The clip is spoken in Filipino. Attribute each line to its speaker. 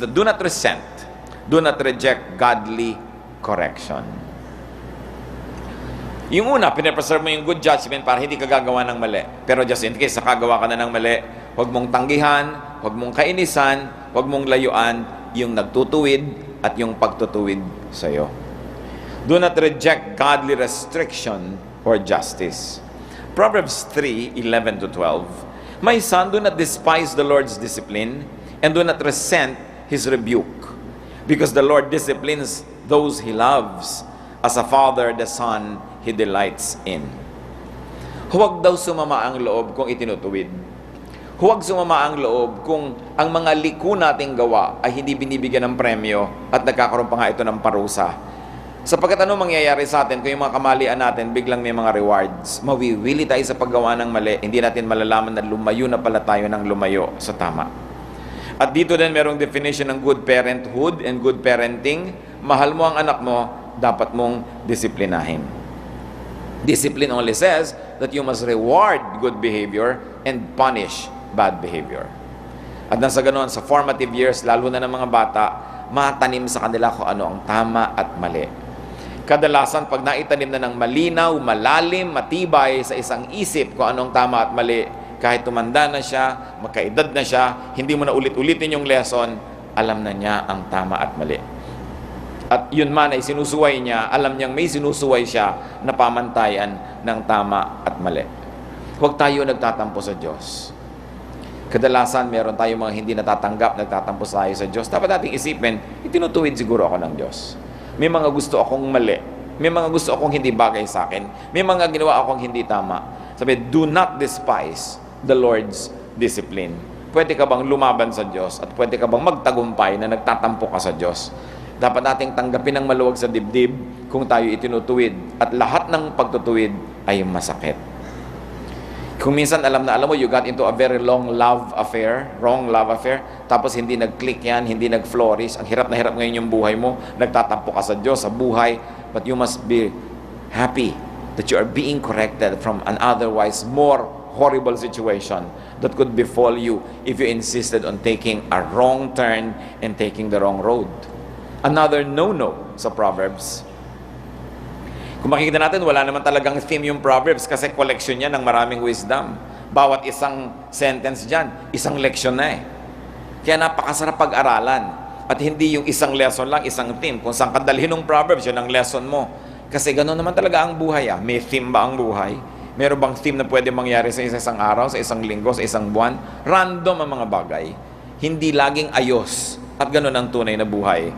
Speaker 1: that do not resent, do not reject godly correction. Yung una, pinapreserve mo yung good judgment para hindi ka gagawa ng mali. Pero just in case nakagawa ka na ng mali, huwag mong tanggihan, huwag mong kainisan, huwag mong layuan yung nagtutuwid at yung pagtutuwid sa iyo. Do not reject godly restriction or justice. Proverbs 3, 11 to 12. My son, do not despise the Lord's discipline and do not resent his rebuke. Because the Lord disciplines those he loves. As a father, the son he delights in. Huwag daw sumama ang loob kung itinutuwid. Huwag sumama ang loob kung ang mga liko nating gawa ay hindi binibigyan ng premyo at nagkakaroon pa nga ito ng parusa. Sapagkat ano mangyayari sa atin kung yung mga kamalian natin biglang may mga rewards? Mawiwili tayo sa paggawa ng mali, hindi natin malalaman na lumayo na pala tayo ng lumayo sa tama. At dito din merong definition ng good parenthood and good parenting. Mahal mo ang anak mo, dapat mong disiplinahin. Discipline only says that you must reward good behavior and punish bad behavior. At nasa ganoon, sa formative years, lalo na ng mga bata, matanim sa kanila kung ano ang tama at mali. Kadalasan, pag naitanim na ng malinaw, malalim, matibay sa isang isip kung anong tama at mali, kahit tumanda na siya, magkaedad na siya, hindi mo na ulit-ulitin yung lesson, alam na niya ang tama at mali. At yun man ay sinusuway niya, alam niyang may sinusuway siya na pamantayan ng tama at mali. Huwag tayo nagtatampo sa Diyos. Kadalasan, meron tayong mga hindi natatanggap, nagtatampo tayo sa Diyos. Dapat nating isipin, itinutuwid siguro ako ng Diyos. May mga gusto akong mali. May mga gusto akong hindi bagay sa akin. May mga ginawa akong hindi tama. Sabi, do not despise the Lord's discipline. Pwede ka bang lumaban sa Diyos at pwede ka bang magtagumpay na nagtatampo ka sa Diyos? Dapat nating tanggapin ng maluwag sa dibdib kung tayo itinutuwid at lahat ng pagtutuwid ay masakit. Kung minsan alam na alam mo, you got into a very long love affair, wrong love affair, tapos hindi nag-click yan, hindi nag-flourish, ang hirap na hirap ngayon yung buhay mo, nagtatampo ka sa Diyos, sa buhay, but you must be happy that you are being corrected from an otherwise more horrible situation that could befall you if you insisted on taking a wrong turn and taking the wrong road. Another no-no sa Proverbs, kung makikita natin, wala naman talagang theme yung Proverbs kasi collection yan ng maraming wisdom. Bawat isang sentence dyan, isang leksyon na eh. Kaya napakasarap pag-aralan. At hindi yung isang lesson lang, isang theme. Kung saan kadalhin ng Proverbs, yun ang lesson mo. Kasi gano'n naman talaga ang buhay ah. May theme ba ang buhay? Meron bang theme na pwede mangyari sa isang araw, sa isang linggo, sa isang buwan? Random ang mga bagay. Hindi laging ayos. At gano'n ang tunay na buhay.